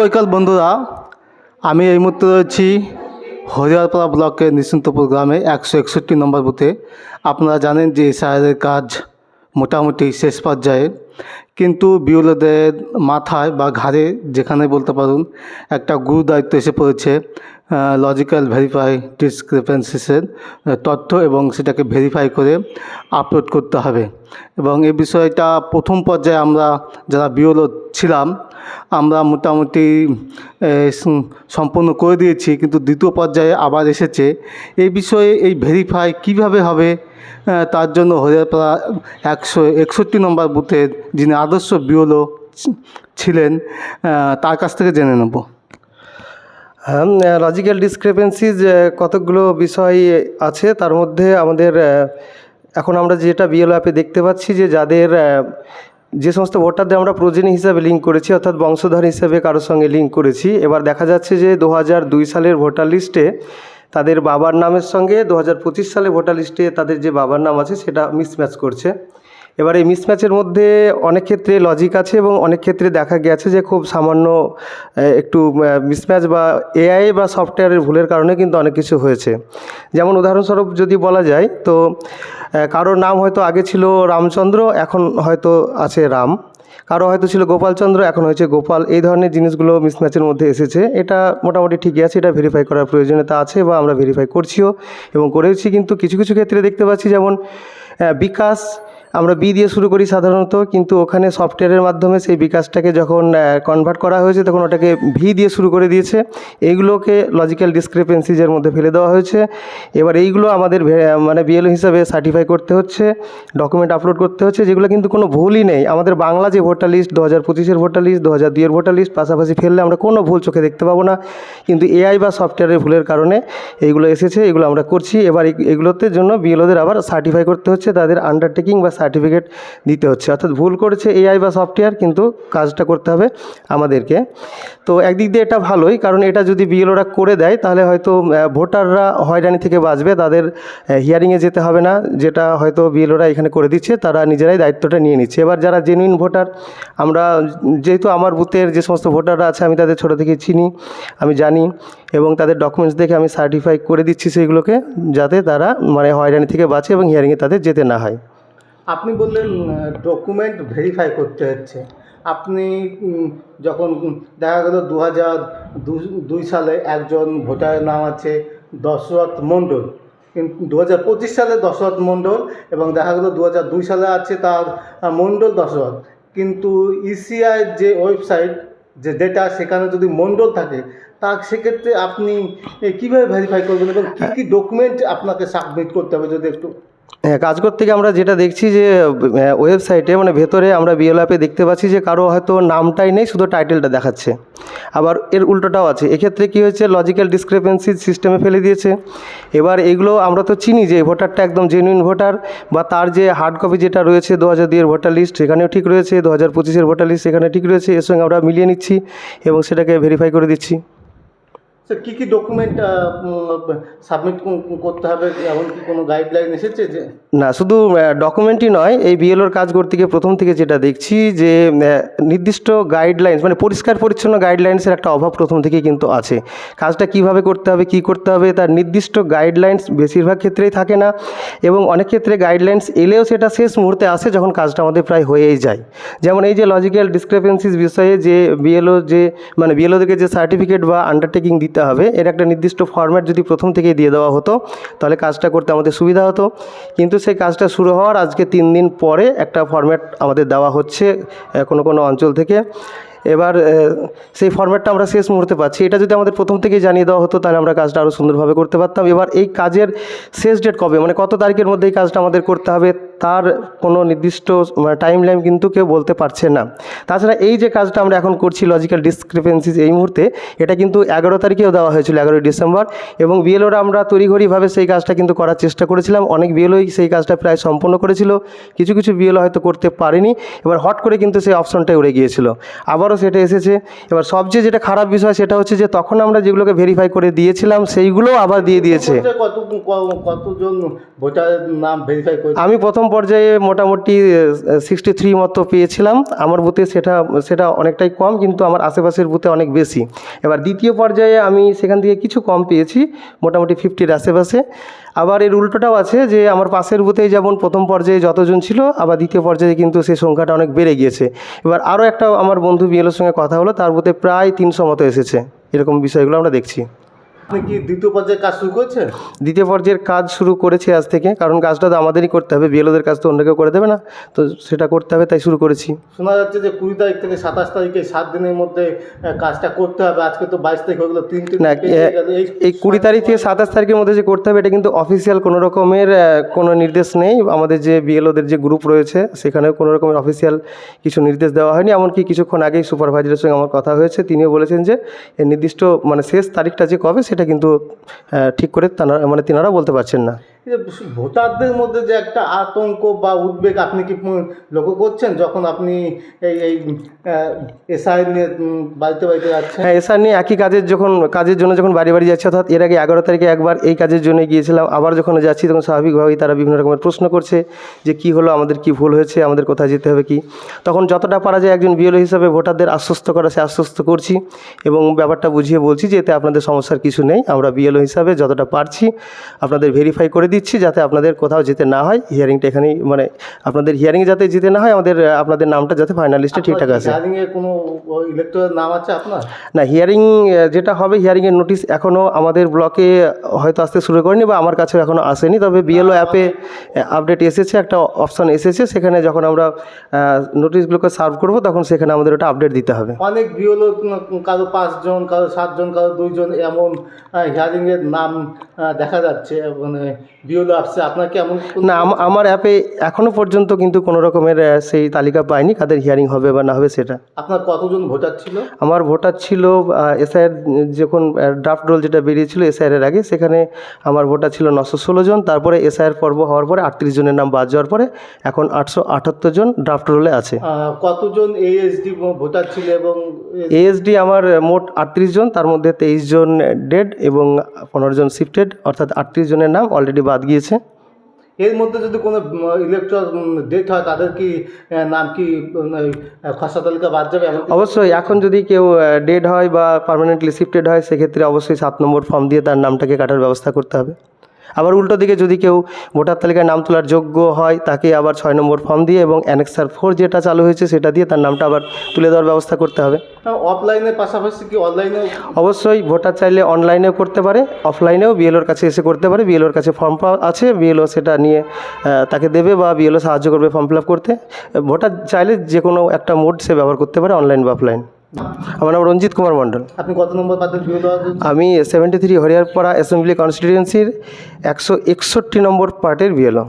বৈকাল বন্ধুরা। আমি এই মুহূর্তে রয়েছি হরিয়ারপাড়া ব্লকের নিশ্চিন্তপুর গ্রামে একশো একষট্টি নম্বর বুথে। আপনারা জানেন যে এসআইআরের কাজ মোটামুটি শেষ পর্যায়ে। কিন্তু বিওলোদের মাথায় বা ঘাড়ে যেখানে বলতে পারুন, একটা গুরু দায়িত্ব এসে পড়েছে লজিক্যাল ভেরিফাই ডিসক্রিপেন্সিসের তথ্য এবং সেটাকে ভেরিফাই করে আপলোড করতে হবে। এবং এই বিষয়টা প্রথম পর্যায়ে আমরা যারা বিওলো ছিলাম আমরা মোটামুটি সম্পন্ন করে দিয়েছি, কিন্তু দ্বিতীয় পর্যায়ে আবার এসেছে। এই বিষয়ে এই ভেরিফাই কীভাবে হবে? তার জন্য হরিয়ারপাড়া একশো একষট্টি নম্বর বুথের যিনি আদর্শ বিওলো ছিলেন তার কাছ থেকে জেনে নেব। লজিক্যাল ডিসক্রিপেন্সিজ কতকগুলো বিষয় আছে। তার মধ্যে আমাদের এখন আমরা যেটা বিএল অ্যাপে দেখতে পাচ্ছি যে যাদের যে সমস্ত ভোটারদের আমরা প্রোজেনি হিসাবে লিঙ্ক করেছি, অর্থাৎ বংশধর হিসাবে কারোর সঙ্গে লিঙ্ক করেছি, এবার দেখা যাচ্ছে যে দু সালের ভোটার লিস্টে তাদের বাবার নামের সঙ্গে দু সালে ভোটার লিস্টে তাদের যে বাবার নাম আছে সেটা মিসম্যাচ করছে। এবার এই মিসম্যাচের মধ্যে অনেক ক্ষেত্রে লজিক আছে এবং অনেক ক্ষেত্রে দেখা গেছে যে খুব সামান্য একটু মিসম্যাচ বা এআই বা সফটওয়্যারের ভুলের কারণে কিন্তু অনেক কিছু হয়েছে। যেমন উদাহরণস্বরূপ যদি বলা যায়, তো কারোর নাম হয়তো আগে ছিল রামচন্দ্র, এখন হয়তো আছে রাম। কারও হয়তো ছিল গোপালচন্দ্র, এখন হয়েছে গোপাল। এই ধরনের জিনিসগুলো মিসম্যাচের মধ্যে এসেছে। এটা মোটামুটি ঠিকই আছে, এটা ভেরিফাই করার প্রয়োজনীয়তা আছে বা আমরা ভেরিফাই করছিও এবং করেছি কিন্তু কিছু কিছু ক্ষেত্রে দেখতে পাচ্ছি যেমন বিকাশ আমরা বি দিয়ে শুরু করি সাধারণত, কিন্তু ওখানে সফটওয়্যারের মাধ্যমে সেই বিকাশটাকে যখন কনভার্ট করা হয়েছে, তখন ওটাকে ভি দিয়ে শুরু করে দিয়েছে। এইগুলোকে লজিক্যাল ডিসক্রিপেন্সিজের মধ্যে ফেলে দেওয়া হয়েছে। এবার এইগুলো আমাদের মানে বিএলও হিসাবে সার্টিফাই করতে হচ্ছে ডকুমেন্ট আপলোড করতে হচ্ছে, যেগুলো কিন্তু কোনো ভুলই নেই। আমাদের বাংলা যে ভোটার লিস্ট দু হাজার পঁচিশের ভোটার লিস্ট দু হাজার দুইয়ের ভোটার লিস্ট পাশাপাশি ফেললে আমরা কোনো ভুল চোখে দেখতে পাবো না। কিন্তু এআই বা সফটওয়্যারের ভুলের কারণে এইগুলো এসেছে, এগুলো আমরা করছি। এবার এগুলোতে জন্য বিএলওদের আবার সার্টিফাই করতে হচ্ছে, তাদের আন্ডারটেকিং বা সার্টিফিকেট দিতে হচ্ছে। অর্থাৎ ভুল করেছে এআই বা সফটওয়্যার কিন্তু কাজটা করতে হবে আমাদেরকে। তো একদিক দিয়ে এটা ভালোই, কারণ এটা যদি বিএলওরা করে দেয়, তাহলে হয়তো ভোটাররা হয়রানি থেকে বাঁচবে, তাদের হিয়ারিংয়ে যেতে হবে না, যেটা হয়তো বিএলওরা এখানে করে দিচ্ছে, তারা নিজেরাই দায়িত্বটা নিয়ে নিচ্ছে। এবার যারা জেনুইন ভোটার, আমরা যেহেতু আমার বুথের যে সমস্ত ভোটাররা আছে, আমি তাদের ছোটো থেকে চিনি, আমি জানি, এবং তাদের ডকুমেন্টস দেখে আমি সার্টিফাই করে দিচ্ছি সেইগুলোকে, যাতে তারা মানে হয়রানি থেকে বাঁচে এবং হিয়ারিংয়ে তাদের যেতে না হয়। আপনি বললেন ডকুমেন্ট ভেরিফাই করতে হচ্ছে। আপনি যখন দেখা গেল দু হাজার দুই সালে একজন ভোটারের নাম আছে দশরথ মণ্ডল। দু হাজার পঁচিশ সালে দশরথ মণ্ডল এবং দেখা গেল দু হাজার দুই সালে আছে তার মণ্ডল দশরথ। কিন্তু ইসিআই যে ওয়েবসাইট যে ডেটা সেখানে যদি মণ্ডল থাকে, তা সেক্ষেত্রে আপনি কীভাবে ভেরিফাই করবেন এবং কী কী ডকুমেন্ট আপনাকে সাবমিট করতে হবে যদি একটু হ্যাঁ কাজ করতে গিয়ে আমরা যেটা দেখছি যে ওয়েবসাইটে মানে ভেতরে আমরা বিএল অ্যাপে দেখতে পাচ্ছি যে, কারও হয়তো নামটাই নেই, শুধু টাইটেলটা দেখাচ্ছে। আবার এর উল্টোটাও আছে। এক্ষেত্রে কী হয়েছে? লজিক্যাল ডিসক্রিপেন্সি সিস্টেমে ফেলে দিয়েছে। এবার এগুলো আমরা তো চিনি যে, ভোটারটা একদম জেনুইন ভোটার বা তার যে হার্ড কপি যেটা রয়েছে দু হাজার দুইয়ের ভোটার লিস্ট সেখানেও ঠিক রয়েছে। দু হাজার পঁচিশের ভোটার লিস্ট সেখানে ঠিক রয়েছে। এর সঙ্গে আমরা মিলিয়ে নিচ্ছি এবং সেটাকে ভেরিফাই করে দিচ্ছি। স্যার কী কী ডকুমেন্ট সাবমিট করতে হবে? এমন কি কোনো গাইডলাইন এসেছে যে না, শুধু ডকুমেন্টই নয়, এই বিএলওর কাজ করতে গিয়ে প্রথম থেকে যেটা দেখছি যে নির্দিষ্ট গাইডলাইন্স মানে পরিষ্কার পরিচ্ছন্ন গাইডলাইন্সের একটা অভাব প্রথম থেকেই কিন্তু আছে। কাজটা কীভাবে করতে হবে, কি করতে হবে, তার নির্দিষ্ট গাইডলাইন্স বেশিরভাগ ক্ষেত্রেই থাকে না, এবং অনেক ক্ষেত্রে গাইডলাইন্স এলেও সেটা শেষ মুহূর্তে আসে যখন কাজটা আমাদের প্রায় হয়েই যায়। যেমন এই যে লজিক্যাল ডিসক্রিপেন্সিস বিষয়ে যে বিএলও যে মানে বিএলওদেরকে যে সার্টিফিকেট বা আন্ডারটেকিং দিতে হবে। এর একটা নির্দিষ্ট ফরম্যাট যদি প্রথম থেকেই দিয়ে দেওয়া হতো, তাহলে কাজটা করতে আমাদের সুবিধা হতো। কিন্তু সেই কাজটা শুরু হওয়ার আজকে তিন দিন পরে একটা ফরম্যাট আমাদের দেওয়া হচ্ছে কোনো কোনো অঞ্চল থেকে। এবার সেই ফরম্যাটটা আমরা শেষ মুহূর্তে পাচ্ছি। এটা যদি আমাদের প্রথম থেকেই জানিয়ে দেওয়া হতো, তাহলে আমরা কাজটা আরও সুন্দরভাবে করতে পারতাম। এবার এই কাজের শেষ ডেট কবে? মানে কত তারিখের মধ্যে এই কাজটা আমাদের করতে হবে? তার কোনো নির্দিষ্ট টাইম লাইন কিন্তু কেউ বলতে পারছে না। তাছাড়া এই যে কাজটা আমরা এখন করছি লজিক্যাল ডিসক্রিপেন্সিস এই মুহূর্তে এটা কিন্তু এগারো তারিখেও দেওয়া হয়েছিল এগারোই ডিসেম্বর এবং বিএলওরা আমরা তড়িঘড়িভাবে সেই কাজটা কিন্তু করার চেষ্টা করেছিলাম। অনেক বিএলওই সেই কাজটা প্রায় সম্পূর্ণ করেছিল। কিছু কিছু বিএলও হয়তো করতে পারেনি। এবার হট করে কিন্তু সেই অপশনটাই উড়ে গিয়েছিল। আবারও সেটা এসেছে। এবার সবচেয়ে যেটা খারাপ বিষয় সেটা হচ্ছে যে তখন আমরা যেগুলোকে ভেরিফাই করে দিয়েছিলাম সেইগুলোও আবার দিয়ে দিয়েছে। কতজন ভোটারের নাম ভেরিফাই আমি প্রথম পর্যায়ে মোটামুটি সিক্সটি থ্রি মতো পেয়েছিলাম। আমার বুথে সেটা সেটা অনেকটাই কম, কিন্তু আমার আশেপাশের বুথে অনেক বেশি। এবার দ্বিতীয় পর্যায়ে আমি সেখান থেকে কিছু কম পেয়েছি, মোটামুটি ফিফটির আশেপাশে। আবার এর উল্টোটাও আছে যে, আমার পাশের বুথেই যেমন প্রথম পর্যায়ে যতজন ছিল, আবার দ্বিতীয় পর্যায়ে কিন্তু সেই সংখ্যাটা অনেক বেড়ে গিয়েছে। এবার আরও একটা আমার বন্ধু বিএলের সঙ্গে কথা হলো, তার বুথে প্রায় তিনশো মতো এসেছে। এরকম বিষয়গুলো আমরা দেখছি। আপনি কি দ্বিতীয় পর্যায়ে কাজ শুরু করছেন? দ্বিতীয় পর্যায়ের কাজ শুরু করেছি আজ থেকে কারণ কাজটা তো আমাদেরই করতে হবে বিএলওদের কাজ তো অন্য কেউ করে দেবে না তো সেটা করতে হবে তাই শুরু করেছি। শোনা যাচ্ছে যে কুড়ি তারিখ থেকে সাতাশ তারিখে সাত দিনের মধ্যে কাজটা করতে হবে আজকে তো বাইশ তারিখ হয়ে গেলো তিন দিন না এই কুড়ি তারিখ থেকে সাতাশ তারিখের মধ্যে যে করতে হবে এটা কিন্তু অফিসিয়াল কোনো রকমের কোনো নির্দেশ নেই আমাদের যে বিএলওদের যে গ্রুপ রয়েছে সেখানেও কোনো রকমের অফিসিয়াল কিছু নির্দেশ দেওয়া হয়নি এমনকি কিছুক্ষণ আগেই সুপারভাইজারের সঙ্গে আমার কথা হয়েছে তিনিও বলেছেন যে এর নির্দিষ্ট মানে শেষ তারিখটা যে কবে সেটা কিন্তু ঠিক করে তারা মানে তিনারা বলতে পারছেন না। ভোটারদের মধ্যে যে একটা আতঙ্ক বা উদ্বেগ, আপনি কি লক্ষ্য করছেন যখন আপনি এই এই এসআই নিয়ে বাড়িতে বাড়িতে যাচ্ছেন? হ্যাঁ এসআর নিয়ে একই কাজের যখন, কাজের জন্য যখন বাড়ি বাড়ি যাচ্ছি, অর্থাৎ এর আগে এগারো তারিখে একবার এই কাজের জন্য গিয়েছিলাম, আবার যখন যাচ্ছি তখন স্বাভাবিকভাবেই তারা বিভিন্ন রকমের প্রশ্ন করছে যে কি হলো, আমাদের কি ভুল হয়েছে, আমাদের কোথায় যেতে হবে, কি। তখন যতটা পারা যায় একজন বিএলও হিসাবে ভোটারদের আশ্বস্ত করা, সে আশ্বস্ত করছি এবং ব্যাপারটা বুঝিয়ে বলছি যে এতে আপনাদের সমস্যার কিছু নেই, আমরা বিএলও হিসাবে যতটা পারছি আপনাদের ভেরিফাই করে দিচ্ছি যাতে আপনাদের কোথাও যেতে না হয়। হিয়ারিংটা এখানেই মানে আপনাদের হিয়ারিংয়ে যাতে যেতে না হয় আমাদের আপনাদের নামটা যাতে ফাইনাল লিস্টে ঠিকঠাক আছে। হিয়ারিং কোনো ইলেকট্রের নাম আছে আপনার? না হিয়ারিং যেটা হবে হিয়ারিংয়ের নোটিশ এখনও আমাদের ব্লকে হয়তো আসতে শুরু করেনি বা আমার কাছেও এখনও আসেনি। তবে বিএলও অ্যাপে আপডেট এসেছে একটা অপশান এসেছে। সেখানে যখন আমরা নোটিশগুলোকে সার্ভ করব তখন সেখানে আমাদের ওটা আপডেট দিতে হবে। অনেক বিএলও কারও পাঁচজন কারও সাতজন কারও দুইজন এমন হিয়ারিংয়ের নাম দেখা যাচ্ছে মানে বিওলো আপনার না আমার অ্যাপে এখনও পর্যন্ত কিন্তু কোনো রকমের সেই তালিকা পাইনি কাদের হিয়ারিং হবে বা না হবে সেটা। আপনার কতজন ভোটার ছিল? আমার ভোটার ছিল এসআইয়ের যখন ড্রাফট রোল যেটা বেরিয়েছিল এসআইয়ের আগে সেখানে আমার ভোটার ছিল নশো ষোলো জন তারপরে এসআইয়ের পর্ব হওয়ার পরে আটত্রিশ জনের নাম বাদ যাওয়ার পরে এখন আটশো আটাত্তর জন ড্রাফট রোলে আছে। কতজন এএসডি ভোটার ছিল এবং এএসডি আমার মোট আটত্রিশ জন তার মধ্যে তেইশ জন ডেড এবং পনেরো জন শিফটেড অর্থাৎ আটত্রিশ জনের নাম অলরেডি বাদ গিয়েছে। এর মধ্যে যদি কোনো ইলেকট্রল ডেট হয় তাদের কি নাম কি খসা খসড়া তালিকা বাদ যাবে? অবশ্যই এখন যদি কেউ ডেড হয় বা পারমানেন্টলি শিফটেড হয় সেক্ষেত্রে অবশ্যই সাত নম্বর ফর্ম দিয়ে তার নামটাকে কাটার ব্যবস্থা করতে হবে। আবার উল্টো দিকে যদি কেউ ভোটার তালিকায় নাম তোলার যোগ্য হয় তাকে আবার ছয় নম্বর ফর্ম দিয়ে এবং অ্যানেক্সার ফোর যেটা চালু হয়েছে সেটা দিয়ে তার নামটা আবার তুলে দেওয়ার ব্যবস্থা করতে হবে। অফলাইনের পাশাপাশি কি অনলাইনে অবশ্যই ভোটার চাইলে অনলাইনেও করতে পারে অফলাইনেও বিএলওর কাছে এসে করতে পারে বিএলওর কাছে ফর্ম আছে বিএলও সেটা নিয়ে তাকে দেবে বা বিএলও সাহায্য করবে ফর্ম ফিল আপ করতে। ভোটার চাইলে যে কোনো একটা মোড সে ব্যবহার করতে পারে অনলাইন বা অফলাইন আমার নাম রঞ্জিত কুমার মণ্ডল। আপনি কত নম্বর আমি সেভেন্টি থ্রি হরিয়ারপাড়া অ্যাসেম্বলি কনস্টিটিউয়েন্সির একশো একষট্টি নম্বর পার্টের বিএলও।